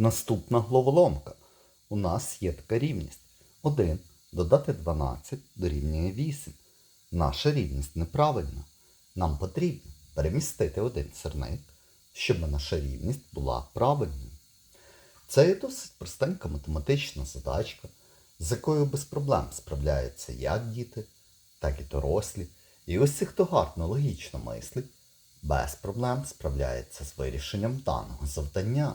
Наступна головоломка. У нас є така рівність. 1 додати 12 дорівнює 8. Наша рівність неправильна. Нам потрібно перемістити один сірник, щоб наша рівність була правильною. Це є досить простенька математична задачка, з якою без проблем справляються як діти, так і дорослі. І ось ці, хто гарно логічно мислить, без проблем справляється з вирішенням даного завдання.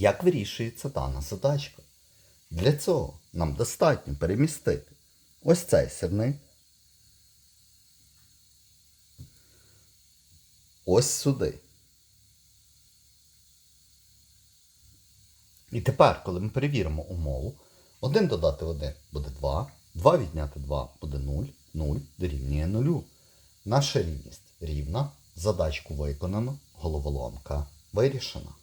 Як вирішується дана задачка? Для цього нам достатньо перемістити ось цей сірник. Ось сюди. І тепер, коли ми перевіримо умову, 1 додати 1 буде 2, 2 відняти 2 буде 0, 0 дорівнює 0. Наша рівність рівна, задачку виконано, головоломка вирішена.